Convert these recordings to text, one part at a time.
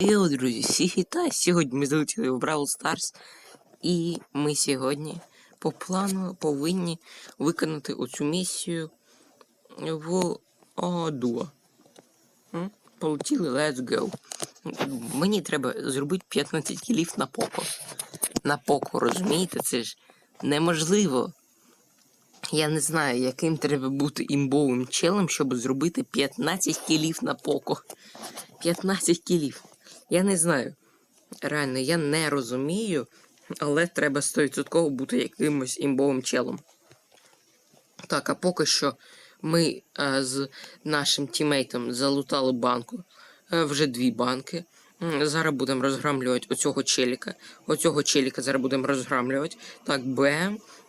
Йо, друзі, всіх вітаю! Сьогодні ми залетіли в Бравл Старс, і ми сьогодні по плану повинні виконати оцю місію в Дуа. М? Полетіли, let's go. Мені треба зробити 15 кілів на поко. На поко, розумієте? Це ж неможливо. Я не знаю, яким треба бути імбовим челем, щоб зробити 15 кілів на поко. 15 кілів. Я не знаю. Реально, я не розумію, але треба 100% бути якимось імбовим челом. Так, а поки що ми е, з нашим тімейтом залутали банку. Е, вже дві банки. Зараз будемо розграмлювати оцього челіка. Оцього челіка зараз будемо розграмлювати. Так.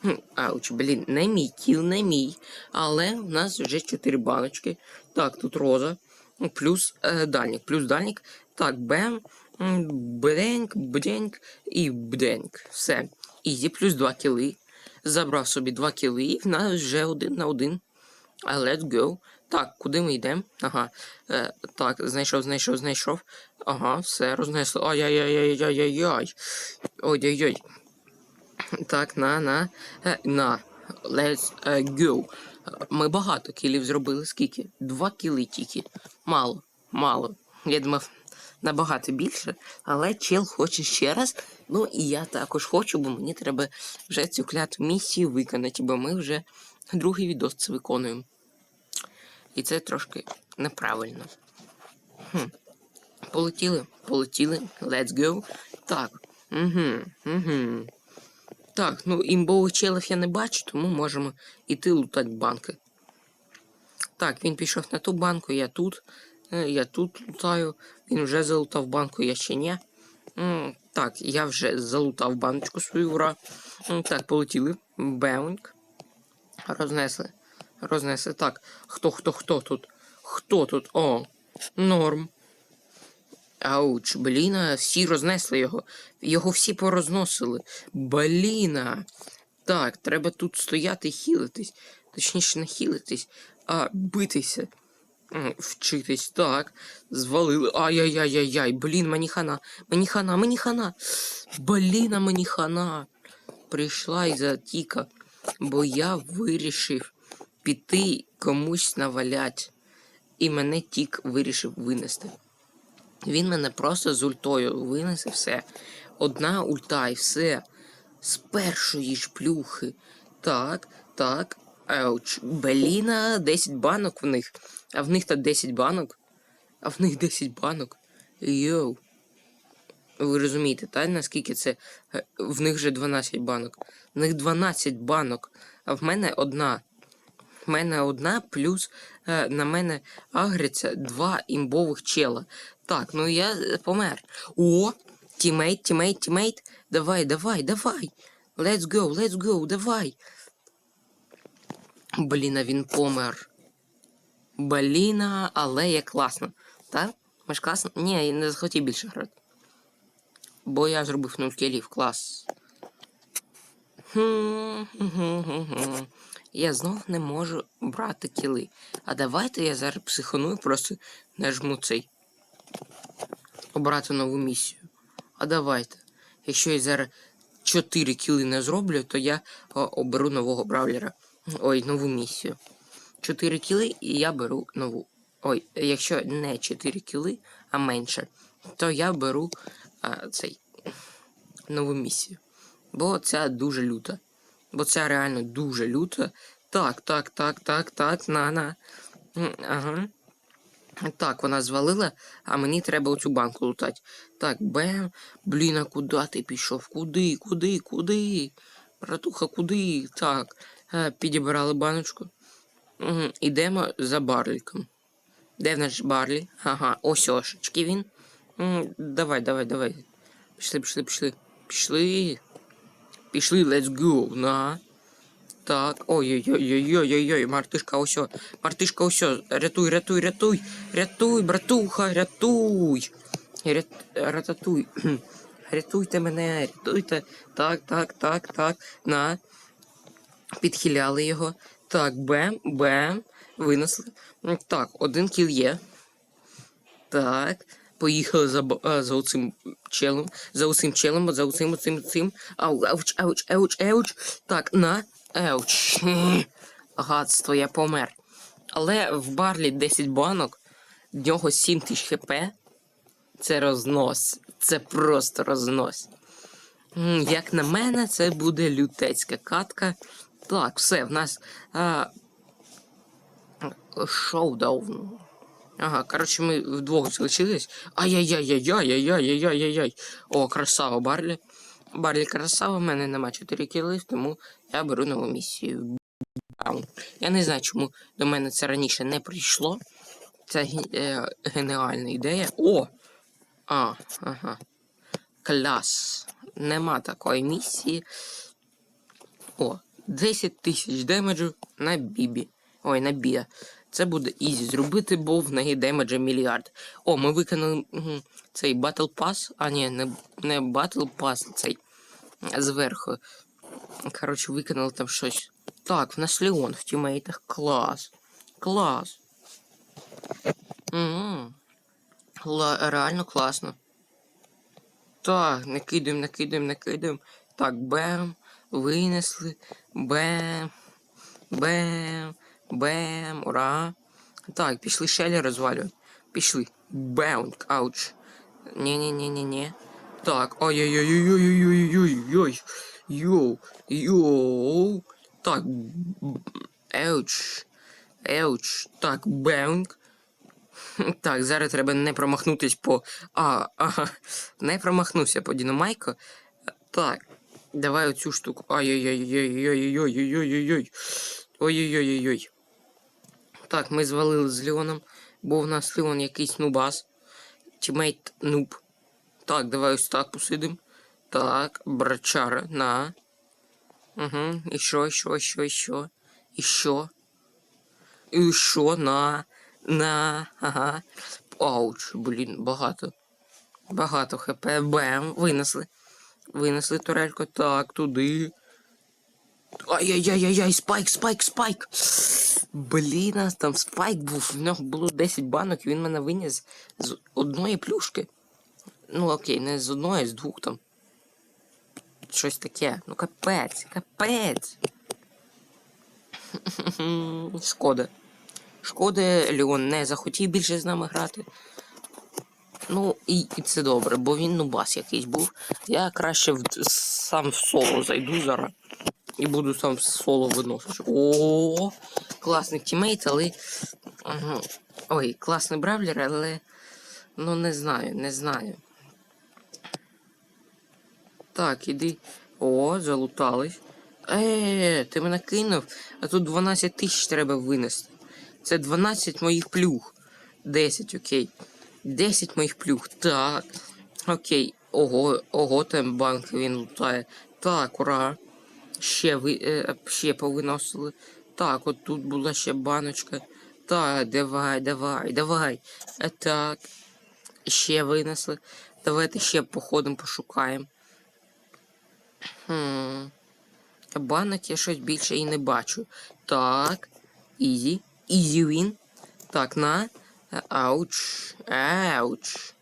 Хм, Ауч, блін, не мій кіл, не мій. Але в нас вже 4 баночки. Так, тут роза. Плюс е, дальник. Плюс дальник. Так, бем. Бденьк, бденьк і бденьк. Все. Ізі, плюс 2 кіли. Забрав собі 2 кіли, і в нас вже один на один. А let's go. Так, куди ми йдемо? Ага. Е, так, знайшов, знайшов, знайшов. Ага, все, рознесло. Ай-яй-яй-яй-яй-яй-яй. Ой-ой-ой. Так, на, на. Е, на. Let's е, go. Ми багато кілів зробили. Скільки? Два кіли тільки. Мало, мало. Я думав, набагато більше, але чел хоче ще раз. Ну і я також хочу, бо мені треба вже цю кляту місію виконати, бо ми вже другий відос це виконуємо. І це трошки неправильно. Хм. Полетіли, полетіли. Let's go. Так. Угу, угу. Так, ну імбових челів я не бачу, тому можемо іти лутати банки. Так, він пішов на ту банку, я тут. Е, Я тут лутаю. Він вже залутав банку, я ще ні. Так, я вже залутав баночку свою, ура. Так, полетіли. Беунг. Рознесли. Рознесли. Так, хто, хто, хто тут? Хто тут? О, норм. Ауч, бліна, всі рознесли його. Його всі порозносили. Бліна. Так, треба тут стояти і хілитись. Точніше, не хілитись, а битися. Вчитись, так. Звалили. Ай-яй-яй-яй-яй. Блін, мені хана. Мені хана, мені хана. Бліна, мені хана. Прийшла і затіка. Бо я вирішив піти комусь навалять. І мене тік вирішив винести. Він мене просто з ультою винесе все. Одна ульта і все. З першої ж плюхи. Так, так. Ауч. Беліна, 10 банок в них. А в них то 10 банок. А в них 10 банок. Йоу. Ви розумієте, та наскільки це. е, В них вже 12 банок. В них 12 банок, а в мене одна. В мене одна, плюс е, на мене агриться два імбових чела. Так, ну я е, помер. О! Тімейт, тімейт, тімейт. Давай, давай, давай. Let's go, let's go, давай. Блін, а він помер. Бліна, але як класно. Так? Ми ж класно? Ні, я не захотів більше грати. Бо я зробив 0 кілів, клас. Я знов не можу брати кіли. А давайте я зараз психаную, просто нажму цей. Обрати нову місію. А давайте. Якщо я зараз 4 кіли не зроблю, то я оберу нового бравлера. Ой, нову місію. 4 кіли і я беру нову. Ой, якщо не 4 кіли, а менше, то я беру а, цей нову місію. Бо ця дуже люта. Бо ця реально дуже люта. Так, так, так, так, так, на, на. Ага. Так, вона звалила, а мені треба оцю банку лутати. Так, бем. Блін, а куди ти пішов? Куди, куди, куди? Братуха, куди? Так. Е, Підібрали баночку. Угу. Ідемо за барліком. Де в наш барлі? Ага, ось ошечки він. М, Давай, давай, давай. Пішли, пішли, пішли. Пішли. Пішли, let's go. На. Так. Ой-ой-ой-ой-ой-ой, мартишка осьо. Мартишка осьо. Рятуй, рятуй, рятуй. Рятуй, братуха, рятуй. Рят... Рататуй. Рятуйте мене, рятуйте. Так, так, так, так. На. Підхиляли його. Так, бем, бем. Винесли. Так, один кіл є. Так. Поїхали за, б- за оцим челом, за оцим челом, за оцим, оцим, оцим. Ау, ауч, ауч, ауч, ауч. Так, на, ауч. Гадство, я помер. Але в барлі 10 банок, в нього 7 тисяч хп. Це рознос. Це просто рознос. Як на мене, це буде лютецька катка. Так, все, в нас а, шоудаун. Ага, коротше, ми вдвох залишились. Ай-яй-яй-яй-яй-яй-яй-яй-яй-яй. О, красава Барлі. Барлі красава, в мене нема 4 кіли, тому я беру нову місію. Я не знаю, чому до мене це раніше не прийшло. Це е, геніальна ідея. О! А, ага. Клас. Нема такої місії. О, 10 тисяч демеджу на бібі. Ой, на бія. Це буде ізі зробити, бо в неї демеджа мільярд. О, ми виконали цей Battle Pass. А ні, не, не Battle Pass, цей зверху. Коротше, виконали там щось. Так, в нас Леон в тімейтах. Клас. Клас. М, Ла- реально класно. Так, накидаємо, накидаємо, накидаємо. Так, бем. Винесли. Бем. Бем. Бем. Ура. Так, пішли шелі розвалювати. Пішли. Бем. Ауч. Ні-ні-ні-ні-ні. Так, ой-ой-ой-ой-ой-ой-ой-ой. Йоу. Йоу. Так. Еуч. Еуч. Так, бенк. Так, зараз треба не промахнутись по. А, ага. Не промахнувся по Дінамайко. Так. Давай оцю штуку. Ай-яй-яй-яй-яй-яй-яй-яй-яй-яй. Ой-ой-ой-ой-ой. Так, ми звалили з Леоном, бо в нас Леон якийсь нубас. Тімейт нуб. Так, давай ось так посидим. Так, брачара, на. Угу. І що, і що, і що, і що? І що? І що, на. На. Ага. Ауч, блін, багато. Багато хп. Бем. Винесли. Винесли турельку. Так, туди. Ай-яй-яй-яй, спайк, спайк, спайк. Блін, там спайк був. В нього було 10 банок, і він мене виніс з одної плюшки. Ну окей, не з одної, а з двох там. Щось таке. Ну капець, капець. Шкода. Шкода, Леон не захотів більше з нами грати. Ну, і, і це добре, бо він нубас якийсь був. Я краще в, сам в соло зайду зараз. І буду сам в соло виносити. О, класний тімейт, але. Ой, класний бравлер, але. Ну, не знаю, не знаю. Так, іди. О, залутались. Е, ти мене кинув, а тут 12 тисяч треба винести. Це 12 моїх плюх. 10, окей. 10 моїх плюх. Так. Окей. Ого, ого, там банк він лутає. Так, ура. Ще ви е, ще повиносили. Так, от тут була ще баночка. Так, давай, давай, давай. Е, так. Ще винесли. Давайте ще походимо, пошукаємо. Хм. Банок я щось більше і не бачу. Так. Ізі. Ізі він. Так, на. Е, Ауч. Ауч.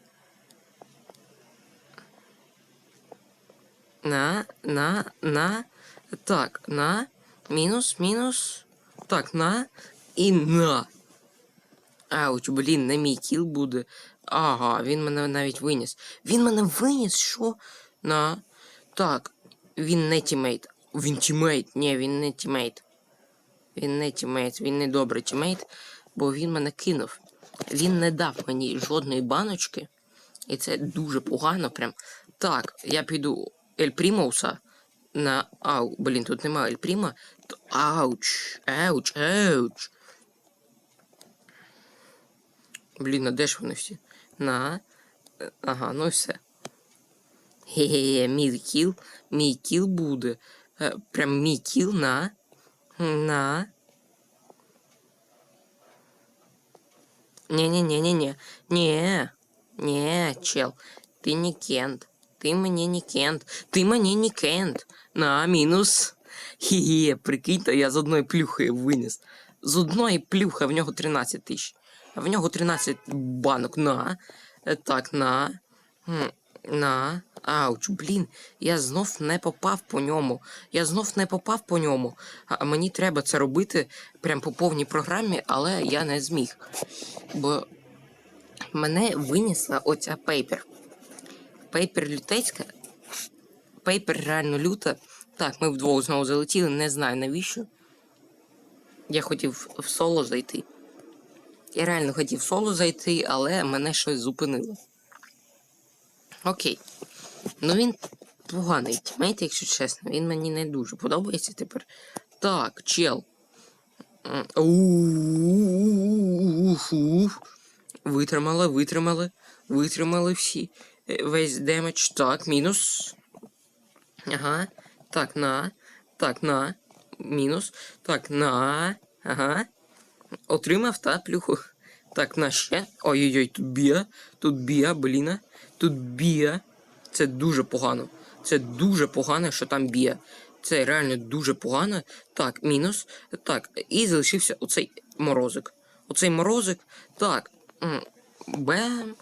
На, на, на. Так, на. Мінус, мінус. Так, на. І на. Ауч, блін, не мій кіл буде. Ага, він мене навіть виніс. Він мене виніс, що? На. Так, він не тімейт. Він тімейт. Ні, він не тімейт. Він не тімейт, він не добрий тімейт, бо він мене кинув. Він не дав мені жодної баночки. І це дуже погано прям. Так, я піду Ель Примуса на. Ау, блін, тут немає Ель Прима. То- Ауч, ауч, ауч. Блін, а де ж вони всі? На. Е, Ага, ну і все. Хе-хе, мій кіл, мій кіл буде. Е, Прям мій кіл на. На. Не-не-не-не-не. Не. Не, чел. Ты не кент. Ты мне не кент. Ты мне не кент. На, мінус. Хі-хі, прикинь, то я з одної плюхи виніс. З одної плюхи, в нього 13 тисяч. А в нього 13 банок. На. Е, Так, на. На. Ауч, блін, я знов не попав по ньому. Я знов не попав по ньому. А мені треба це робити прям по повній програмі, але я не зміг. Бо мене винесла оця пейпер. Пейпер лютецька. Пейпер реально люта. Так, ми вдвох знову залетіли, не знаю навіщо. Я хотів в соло зайти. Я реально хотів в соло зайти, але мене щось зупинило. Окей. Ну він поганий тімейт, якщо чесно. Він мені не дуже подобається тепер. Так, чел. Витримали, витримали, витримали всі. Е, Весь демедж. Так, мінус. Ага. Так, на. Так, на. Мінус. Так, на. Ага. Отримав та плюху. Так, на ще. Ой-ой-ой, тут бія. Тут бія, бліна. Тут бія. Це дуже погано. Це дуже погано, що там б'є. Це реально дуже погано. Так, мінус. Так, і залишився оцей морозик. Оцей морозик. Так. Бем.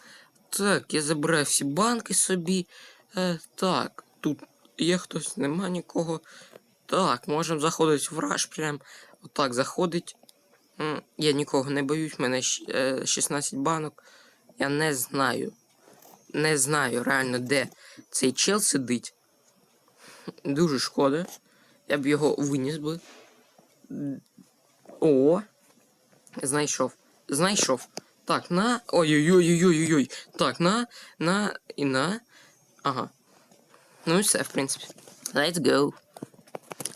Так, я забираю всі банки собі. Е, так, тут є хтось, нема нікого. Так, можемо заходити в раш прям. Отак заходить. Я нікого не боюсь, в мене е, 16 банок. Я не знаю. Не знаю реально, де цей чел сидить. Дуже шкода. Я б його виніс би. О. Знайшов. Знайшов. Так, на. Ой-ой-ой-ой-ой-ой. Так, на, на і на. Ага. Ну і все, в принципі. Let's go.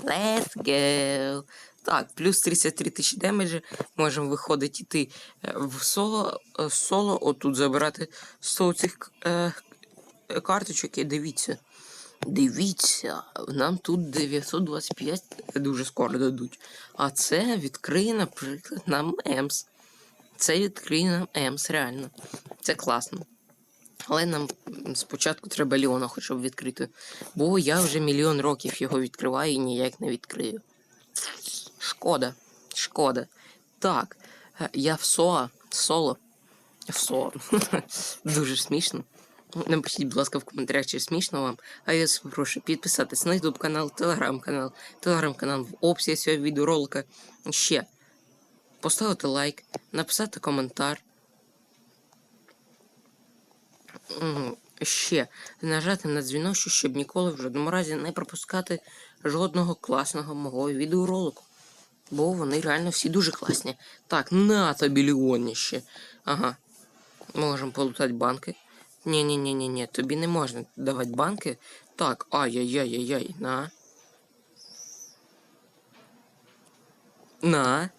Let's go. Так, плюс 33 тисячі демеджа. Можемо виходити йти е, в соло, е, соло, отут забирати 100 цих е, е, карточок і дивіться. Дивіться, нам тут 925 дуже скоро дадуть. А це відкриє, наприклад, нам Емс. Це відкриє нам Емс, реально. Це класно. Але нам спочатку треба Ліона хоча б відкрити. Бо я вже мільйон років його відкриваю і ніяк не відкрию. Шкода. Шкода. Так, е, я в СОА. Соло. В СОА. Дуже смішно. Напишіть, будь ласка, в коментарях, чи смішно вам. А я вас прошу підписатись на YouTube канал, телеграм канал, телеграм канал в описі цього відеоролика. Ще поставити лайк, написати коментар. Ще нажати на дзвіночок, щоб ніколи в жодному разі не пропускати жодного класного мого відеоролику. Бо вони реально всі дуже класні. Так, на тобі. Ага. Можемо полутати банки. ні ні ні ні ні тобі не можна давати банки. Так, ай-яй-яй-яй-яй, на. На.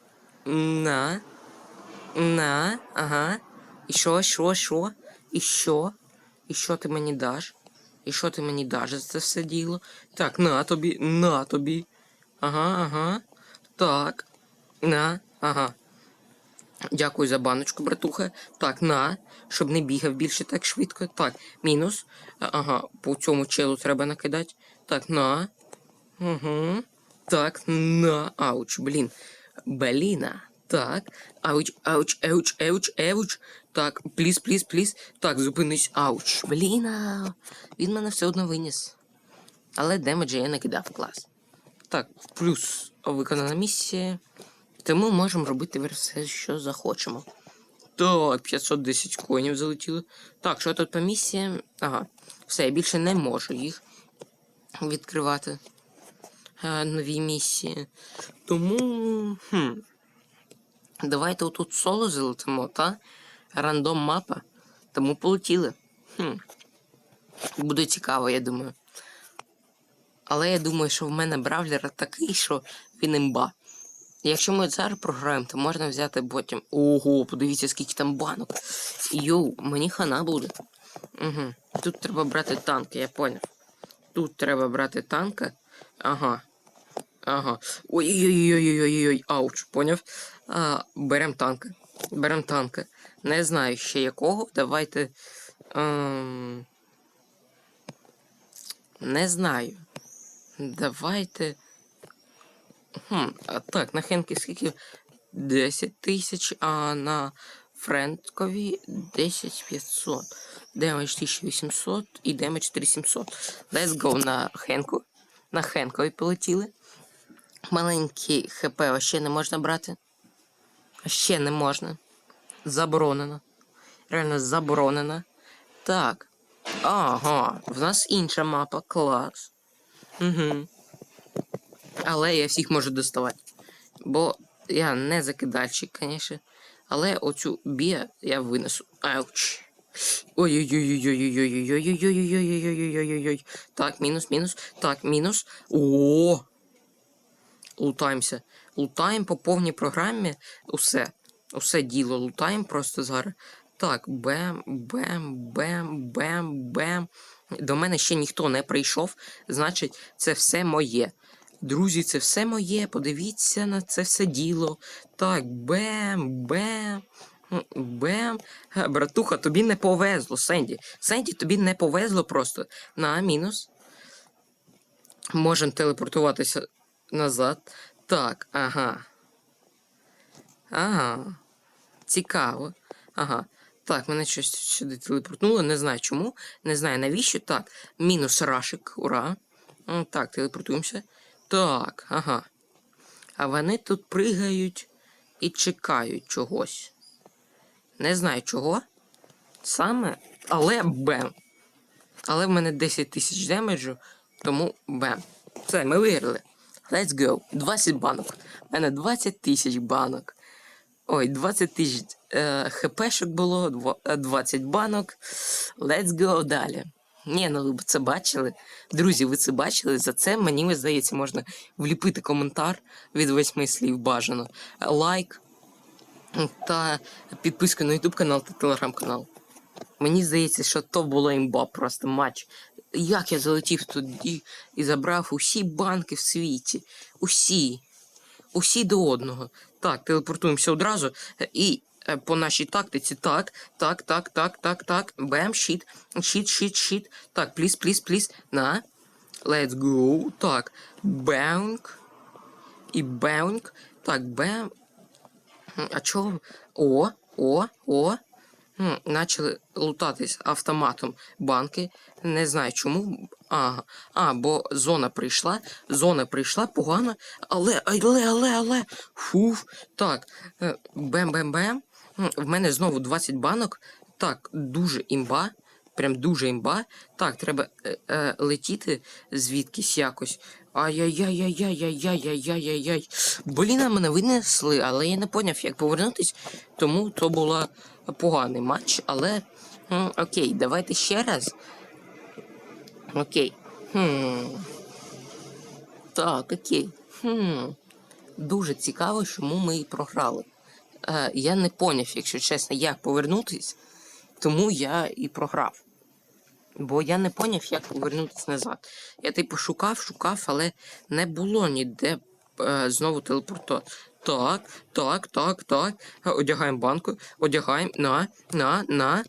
На. На. Ага. І що, що, що? І що? І що ти мені даш? І що ти мені даш за це все діло? Так, на тобі, на тобі. Ага, ага. Так. На, ага. Дякую за баночку, братуха. Так, на, щоб не бігав більше так швидко. Так, мінус. Ага, по цьому челу треба накидати. Так, на. Угу. Так, на. Ауч, блін. Бліна. Так. Ауч, ауч, ауч, ауч, ауч. Так, пліз, пліз, пліз. Так, зупинись. Ауч. Бліна. Він мене все одно виніс. Але демеджа я накидав клас. Так, плюс виконана місія. Тому можемо робити все, що захочемо. Так, 510 коїнів залетіло. Так, що тут по місіям? Ага. Все, я більше не можу їх відкривати. е, нові місії. Тому. Хм. Давайте отут соло залетимо, та? Рандом мапа. Тому полетіли. Хм. Буде цікаво, я думаю. Але я думаю, що в мене бравлер такий, що він імба. Якщо ми зараз програємо, то можна взяти потім. Ого, подивіться, скільки там банок. Йоу, мені хана буде. Угу. Тут треба брати танки, я поняв. Тут треба брати танка. Ага. Ага. Ой-ой-ой-ой-ой-ой, ауч, поняв? А, берем танка. Берем танка. Не знаю ще якого. Давайте. Ем... Не знаю. Давайте. Хм, а так, на Хенки скільки? 10 тисяч, а на Френкові 10500. Демедж 1800 і демедж 3700. Let's go на Хенку. На Хенкові полетіли. Маленький ХП ще не можна брати. Ще не можна. Заборонено. Реально заборонено. Так. Ага, в нас інша мапа. Клас. Угу. Але я всіх можу доставати. Бо я не закидальщик, звісно. Але оцю бія я винесу. Ауч. Ой-ой-ой-ой-ой-ой-ой-ой-ой-ой-ой-ой-ой-ой-ой-ой-ой. Так, мінус, мінус. Так, мінус. О! Лутаємося. Лутаємо по повній програмі. Усе. Усе діло лутаємо просто зараз. Так, бем, бем, бем, бем, бем. До мене ще ніхто не прийшов. Значить, це все моє. Друзі, це все моє. Подивіться на це все діло. Так, бем, бем. Бем. Братуха, тобі не повезло, Сенді. Сенді, тобі не повезло просто. На мінус. Можемо телепортуватися назад. Так, ага. Ага. Цікаво. Ага. Так, мене щось сюди телепортнуло, не знаю чому, не знаю навіщо. Так, мінус рашик, ура. Так, телепортуємося. Так, ага. А вони тут пригають і чекають чогось. Не знаю чого. Саме, але бем. Але в мене 10 тисяч демеджу, тому бем. Все, ми виграли. Let's go. 20 банок. У мене 20 тисяч банок. Ой, 20 тисяч е, хпшок було, е, 20 банок. Let's go далі. Ні, ну ви це бачили. Друзі, ви це бачили? За це мені здається, можна вліпити коментар від восьми слів бажано. Лайк та підписка на YouTube канал та телеграм канал. Мені здається, що то було імба, просто матч. Як я залетів туди і забрав усі банки в світі. Усі. Усі до одного. Так, телепортуємося одразу. е, І е, по нашій тактиці. Так, так, так, так, так, так. Бем, щит, щит, щит, щит. Так, пліс, пліс, пліс. На. Let's go. Так. Беунк. І беунк. Так, бем. А чого? О, о, о. Начали лутатись автоматом банки. Не знаю чому. Ага. А, бо зона прийшла. Зона прийшла погано. Але, але, але, але. Фуф. Так. е, Бем-бем-бем. В мене знову 20 банок. Так, дуже імба. Прям дуже імба. Так, треба е, е, летіти звідкись якось. Ай-яй-яй-яй-яй-яй-яй-яй-яй-яй. Блін, а мене винесли, але я не поняв, як повернутись, тому то була поганий матч, але. м, окей, давайте ще раз. Окей. Хм. Так, окей. Хм. Дуже цікаво, чому ми і програли. Е, я не поняв, якщо чесно, як повернутись, тому я і програв. Бо я не поняв, як повернутися назад. Я типу шукав, шукав, але не було ніде е, знову телепорту. Так, так, так, так. Одягаємо банку, одягаємо на, на, на,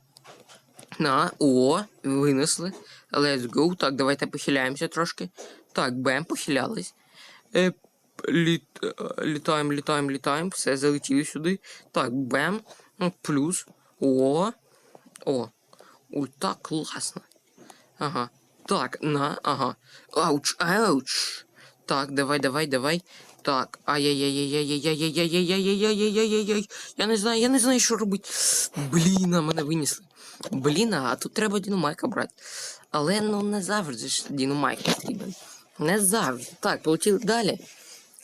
на. О, винесли. Let's go. Так, давайте похиляємося трошки. Так, бем, похилялись. Е, літ, е, літаємо, літаємо, літаємо. Все, залетіли сюди. Так, бем. Плюс. О. О. Ой, так класно. Ага. Так, на, ага. Ауч, ауч. Так, давай, давай, давай. Так, ай-яй-яй-яй-яй-яй-яй-яй-яй-яй-яй-яй-яй-яй-яй. Я не знаю, я не знаю, що робити. Блін, а мене винесли. Блін, а тут треба Діномайка брати. Але ну не завжди ж Діномайк потрібен. Не завжди. Так, полетіли далі.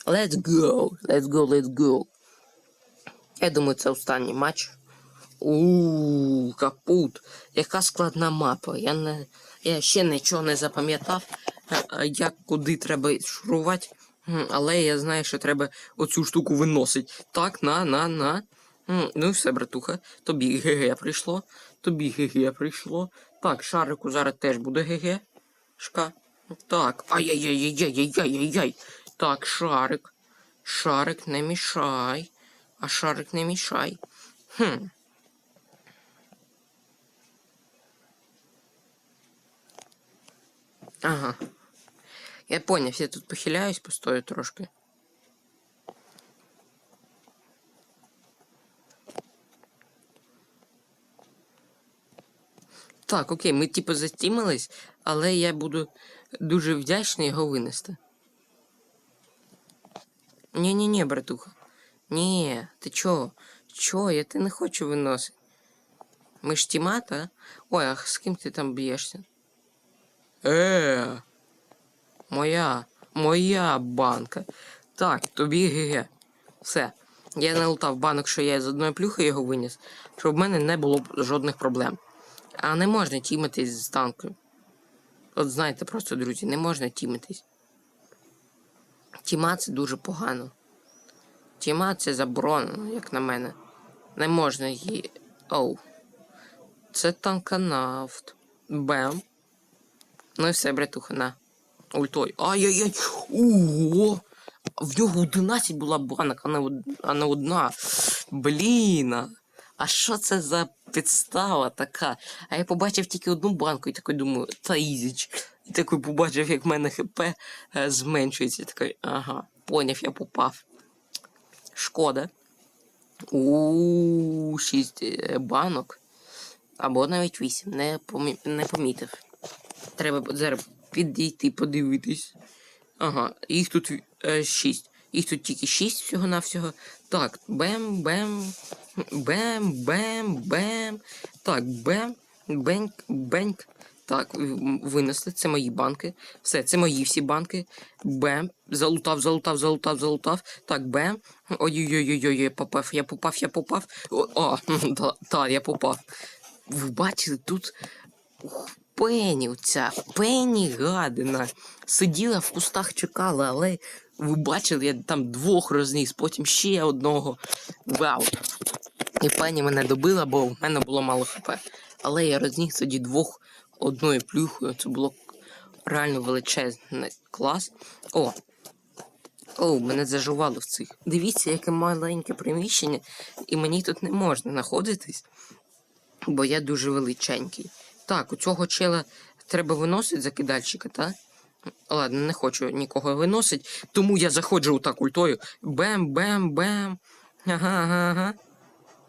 Let's go, let's go, let's go. Я думаю, це останній матч. У капут. Яка складна мапа. Я не. Я ще нічого не запам'ятав, е, е, як куди треба шурувати. Але я знаю, що треба оцю штуку виносити. Так, на, на, на. Ну і все, братуха. Тобі ГГ прийшло. Тобі ГГ прийшло. Так, шарику зараз теж буде ГГ. Шка. Так. Ай-яй-яй-яй-яй-яй-яй-яй. Так, шарик. Шарик не мішай. А шарик не мішай. Хм. Ага. Я понял, я тут похиляюсь, постою трошки. Так, окей, ми типу застімились, але я буду дуже вдячний його винести. Ні-ні-ні, братуха. Ні, ти чого? Чого? Я ти не хочу виносити. Ми ж тімата? Ой, а з ким ти там б'єшся? Е, моя, моя банка. Так, тобі ГГ. Все. Я налутав банок, що я з одної плюхи його виніс, щоб в мене не було жодних проблем. А не можна тімитись з танком. От знаєте, просто, друзі, не можна тімитись. Тіма це дуже погано. Тіма це заборонено, як на мене. Не можна її. Оу. Це танканавт. Бем. Ну і все, братуха, на. Ультой. Ай-яй-яй. Ого! В нього 11 була банок, а не, одна. Блін. А що це за підстава така? А я побачив тільки одну банку і такий думаю, та ізіч. І такий побачив, як в мене ХП е, зменшується. Такий, ага, поняв, я попав. Шкода. У 6 банок. Або навіть 8. Не, помі... не помітив. Треба зараз підійти, подивитись. Ага, їх тут 6. Їх тут тільки 6 всього-навсього. Так, бем, бем, бем, бем, бем. Так, бем, бенк, бенк. Так, винесли. Це мої банки. Все, це мої всі банки. Бем. Залутав, залутав, залутав, залутав. Так, бем. Ой-ой-ой, я попав, я попав, я попав. О, та, та, я попав. Ви бачили, тут ух, Пенні, оця Пенні гадина. Сиділа в кустах, чекала, але ви бачили, я там двох розніс, потім ще одного. Вау. І пані мене добила, бо в мене було мало хп. Але я розніс тоді двох одною плюхою. Це було реально величезний клас. О! О, мене зажувало в цих. Дивіться, яке маленьке приміщення, і мені тут не можна знаходитись, бо я дуже величенький. Так, у цього чела треба виносити закидальщика, так? Ладно, не хочу нікого виносити, тому я заходжу отак ультою. Бем-бем-бем. Ага, ага, ага.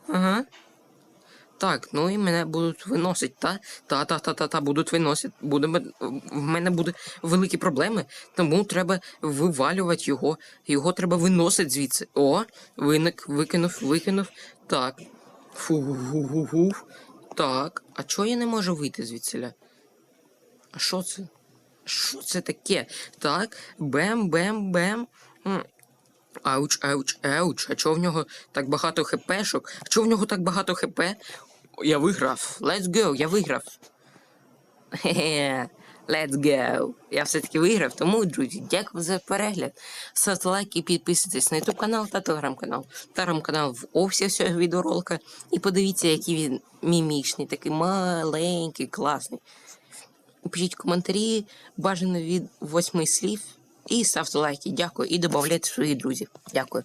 Ага. Так, ну і мене будуть виносити, та? Та, та, та, та, та, будуть виносити. Буде, в мене буде великі проблеми, тому треба вивалювати його. Його треба виносити звідси. О, виник, викинув, викинув. Так. Фу-фу-фу-фу. Так. А чого я не можу вийти звідсиля? А що це? Що це таке? Так, бем-бем-бем. Ауч, ауч, ауч. А чого в нього так багато хпшок? А чого в нього так багато хп? Я виграв. Let's go, я виграв. Хе-хе. Let's go. Я все-таки виграв. Тому, друзі, дякую за перегляд. Ставте лайк і підписуйтесь на YouTube канал та телеграм-канал. Телеграм-канал в описі цього відеоролика. І подивіться, який він мімічний, такий маленький, класний. Пишіть коментарі, бажано від восьми слів. І ставте лайки. Дякую. І додавайте своїх друзів. Дякую.